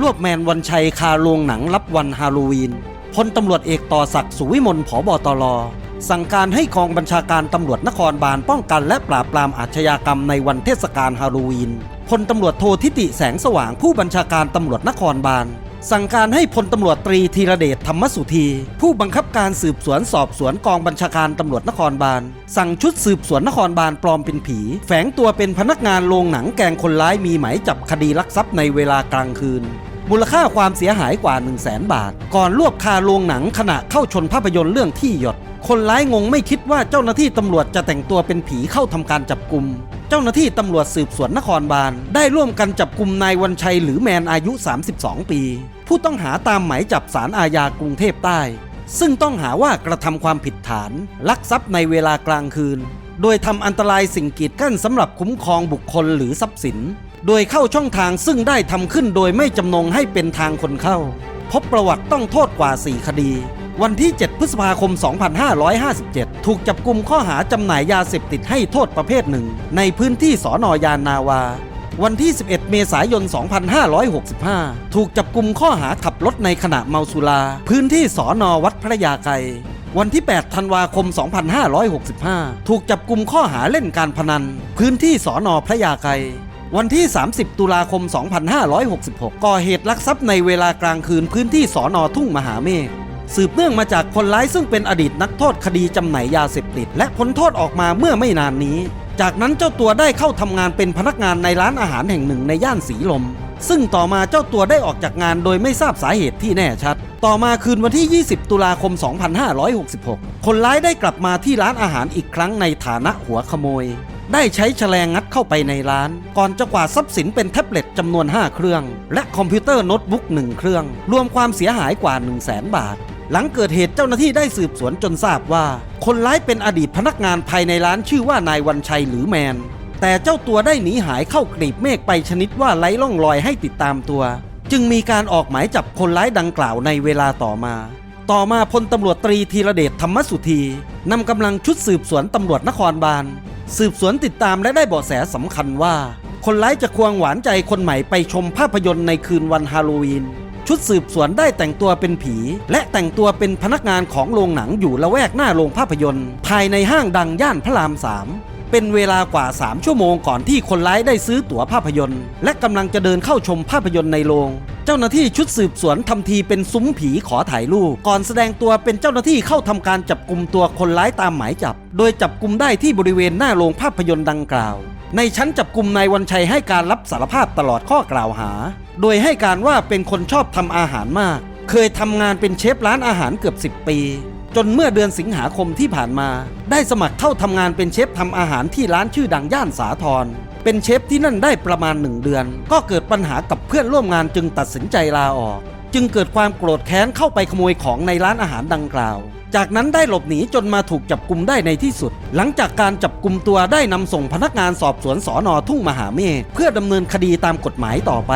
รวบแมนวันชัยคาโรงหนังรับวันฮาโลวีนพลตำรวจเอกต่อศักดิ์สุวิมลผบตรสั่งการให้กองบัญชาการตำรวจนครบาลป้องกันและปราบปรามอาชญากรรมในวันเทศกาลฮาโลวีนพลตำรวจโททิติแสงสว่างผู้บัญชาการตำรวจนครบาลสั่งการให้พลตำรวจตรีธีรเดชธรรมสุธี ผู้บังคับการสืบสวนสอบสวนกองบัญชาการตำรวจนครบาล สั่งชุดสืบสวนนครบาลปลอมเป็นผี แฝงตัวเป็นพนักงานโรงหนังแกงคนร้ายมีหมายจับคดีลักทรัพย์ในเวลากลางคืน มูลค่าความเสียหายกว่า 1 0 0 0 0แสนบาท ก่อนลวกคาโรงหนังขณะเข้าชนภาพยนตร์เรื่องที่หยด คนร้ายงงไม่คิดว่าเจ้าหน้าที่ตำรวจจะแต่งตัวเป็นผีเข้าทำการจับกลุ่มเจ้าหน้าที่ตำรวจสืบสวนนครบาล ได้ร่วมกันจับกลุ่มนายวันชัยหรือแมนอายุ 32 ปี ผู้ต้องหาตามหมายจับสารอาญากรุงเทพใต้ ซึ่งต้องหาว่ากระทำความผิดฐาน ลักทรัพย์ในเวลากลางคืน โดยทำอันตรายสิ่งกีดกั้นสำหรับคุ้มครองบุคคลหรือทรัพย์สิน โดยเข้าช่องทางซึ่งได้ทำขึ้นโดยไม่จำนงให้เป็นทางคนเข้า พบประวัติต้องโทษกว่า 4 คดี วันที่ 7 พฤษภาคม 2557 ถูกจับกลุ่มข้อหาจำหน่ายยาเสพติดให้โทษประเภทหนึ่ง ในพื้นที่สอนอยานนาวา วันที่ 11 เมษายน 2565 ถูกจับกลุ่มข้อหาขับรถในขณะเมาสุรา พื้นที่สอนอวัดพระยาไกรวันที่ 8 ธันวาคม 2565 ถูกจับกลุ่มข้อหาเล่นการพนัน พื้นที่สอนอพระยาไกร วันที่ 30 ตุลาคม 2566 ก่อเหตุลักทรัพย์ในเวลากลางคืนพื้นที่สอนอทุ่งมหาเมฆสืบเนื่องมาจากคนร้ายซึ่งเป็นอดีตนักโทษคดีจำหน่ายยาเสพติด และพ้นโทษออกมาเมื่อไม่นานนี้ จากนั้นเจ้าตัวได้เข้าทำงานเป็นพนักงานในร้านอาหารแห่งหนึ่งในย่านสีลม ซึ่งต่อมาเจ้าตัวได้ออกจากงานโดยไม่ทราบสาเหตุที่แน่ชัด ต่อมาคืนวันที่ 20 ตุลาคม 2566 คนร้ายได้กลับมาที่ร้านอาหารอีกครั้งในฐานะหัวขโมย ได้ใช้แฉลงงัดเข้าไปในร้าน ก่อนจะกวาดทรัพย์สินเป็นแท็บเล็ตจำนวน 5 เครื่อง และคอมพิวเตอร์โน้ตบุ๊ก1เครื่อง รวมความเสียหายกว่า 1 0 0 0 0แสนบาท หลังเกิดเหตุเจ้าหน้าที่ได้สืบสวนจนทราบว่า คนร้ายเป็นอดีตพนักงานภายในร้านชื่อว่านายวันชัยหรือแมน แต่เจ้าตัวได้หนีหายเข้ากลีบเมฆไปชนิดว่าไร้ร่องรอยให้ติดตามตัว จึงมีการออกหมายจับคนร้ายดังกล่าวในเวลาต่อมาต่อมาพลตำรวจตรีธีรเดชธรรมสุธีนำกำลังชุดสืบสวนตำรวจนครบาล สืบสวนติดตามและได้เบาะแสสำคัญว่า คนร้ายจะควงหวานใจคนใหม่ไปชมภาพยนตร์ในคืนวันฮาโลวีนชุดสืบสวนได้แต่งตัวเป็นผี และแต่งตัวเป็นพนักงานของโรงหนังอยู่ละแวกหน้าโรงภาพยนตร์ ภายในห้างดังย่านพระรามสาม เป็นเวลากว่า 3 ชั่วโมงก่อนที่คนร้ายได้ซื้อตั๋วภาพยนตร์ และกำลังจะเดินเข้าชมภาพยนตร์ในโรง เจ้าหน้าที่ชุดสืบสวนทำทีเป็นซุ้มผีขอถ่ายรูปก่อนแสดงตัวเป็นเจ้าหน้าที่เข้าทำการจับกลุ่มตัวคนร้ายตามหมายจับ โดยจับกลุ่มได้ที่บริเวณหน้าโรงภาพยนตร์ดังกล่าว ในชั้นจับกลุ่มนายวันชัยให้การรับสารภาพตลอดข้อกล่าวหา โดยให้การว่าเป็นคนชอบทำอาหารมาก เคยทำงานเป็นเชฟร้านอาหารเกือบ 10 ปี จนเมื่อเดือนสิงหาคมที่ผ่านมา ได้สมัครเข้าทำงานเป็นเชฟทำอาหารที่ร้านชื่อดังย่านสาทรเป็นเชฟที่นั่นได้ประมาณหนึ่งเดือน ก็เกิดปัญหากับเพื่อนร่วมงานจึงตัดสินใจลาออก จึงเกิดความโกรธแค้นเข้าไปขโมยของในร้านอาหารดังกล่าว จากนั้นได้หลบหนีจนมาถูกจับกลุมได้ในที่สุด หลังจากการจับกลุมตัวได้นำส่งพนักงานสอบสวนสอนอทุ่งมหาเมฆเพื่อดำเนินคดีตามกฎหมายต่อไป